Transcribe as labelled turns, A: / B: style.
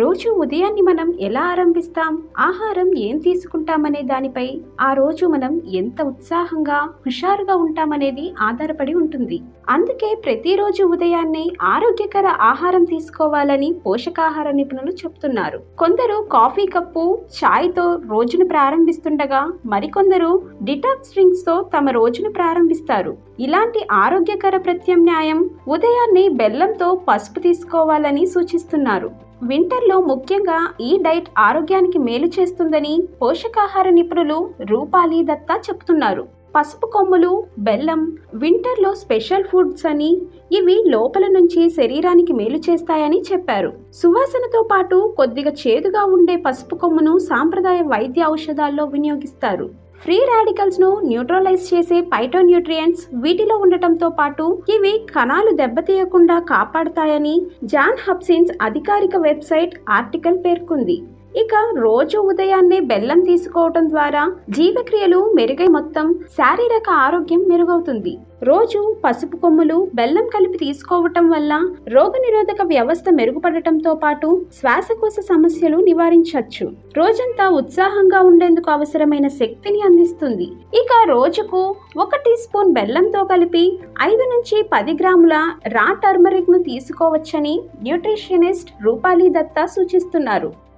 A: రోజు ఉదయాన్ని మనం ఎలా ఆరంభిస్తాం? ఆహారం ఏం తీసుకుంటామనే దానిపై ఆ రోజు మనం ఎంత ఉత్సాహంగా హుషారుగా ఉంటామనేది ఆధారపడి ఉంటుంది. అందుకే ప్రతిరోజు ఉదయాన్నే ఆరోగ్యకర ఆహారం తీసుకోవాలని పోషకాహార నిపుణులు చెప్తున్నారు. కొందరు కాఫీ కప్పు ఛాయ్తో రోజును ప్రారంభిస్తుండగా మరికొందరు డిటాక్స్ డ్రింక్స్తో తమ రోజును ప్రారంభిస్తారు. ఇలాంటి ఆరోగ్యకర ప్రత్యామ్నాయం ఉదయాన్నే బెల్లంతో పసుపు తీసుకోవాలని సూచిస్తున్నారు. వింటర్లో ముఖ్యంగా ఈ డైట్ ఆరోగ్యానికి మేలు చేస్తుందని పోషకాహార నిపుణులు రూపాలి దత్తా చెప్తున్నారు. పసుపు కొమ్ములు బెల్లం వింటర్లో స్పెషల్ ఫుడ్స్ అని ఇవి లోపల నుంచి శరీరానికి మేలు చేస్తాయని చెప్పారు. సువాసనతో పాటు కొద్దిగా చేదుగా ఉండే పసుపు కొమ్మును సాంప్రదాయ వైద్య ఔషధాల్లో వినియోగిస్తారు. ఫ్రీ రాడికల్స్ను న్యూట్రలైజ్ చేసే పైటోన్యూట్రియంట్స్ వీటిలో ఉండటంతో పాటు ఇవి కణాలు దెబ్బతీయకుండా కాపాడతాయని జాన్ హబ్సిన్స్ అధికారిక వెబ్సైట్ ఆర్టికల్ పేర్కొంది. ఇక రోజు ఉదయాన్నే బెల్లం తీసుకోవటం ద్వారా జీవక్రియలు మెరుగై మొత్తం శారీరక ఆరోగ్యం మెరుగవుతుంది. రోజు పసుపు కొమ్ములు బెల్లం కలిపి తీసుకోవటం వల్ల రోగనిరోధక వ్యవస్థ మెరుగుపడటంతో పాటు శ్వాసకోశ సమస్యలు నివారించవచ్చు. రోజంతా ఉత్సాహంగా ఉండేందుకు అవసరమైన శక్తిని అందిస్తుంది. ఇక రోజుకు ఒక టీ స్పూన్ బెల్లంతో కలిపి ఐదు నుంచి పది గ్రాముల రా టర్మరిక్ను తీసుకోవచ్చని న్యూట్రిషనిస్ట్ రూపాలి దత్తా సూచిస్తున్నారు.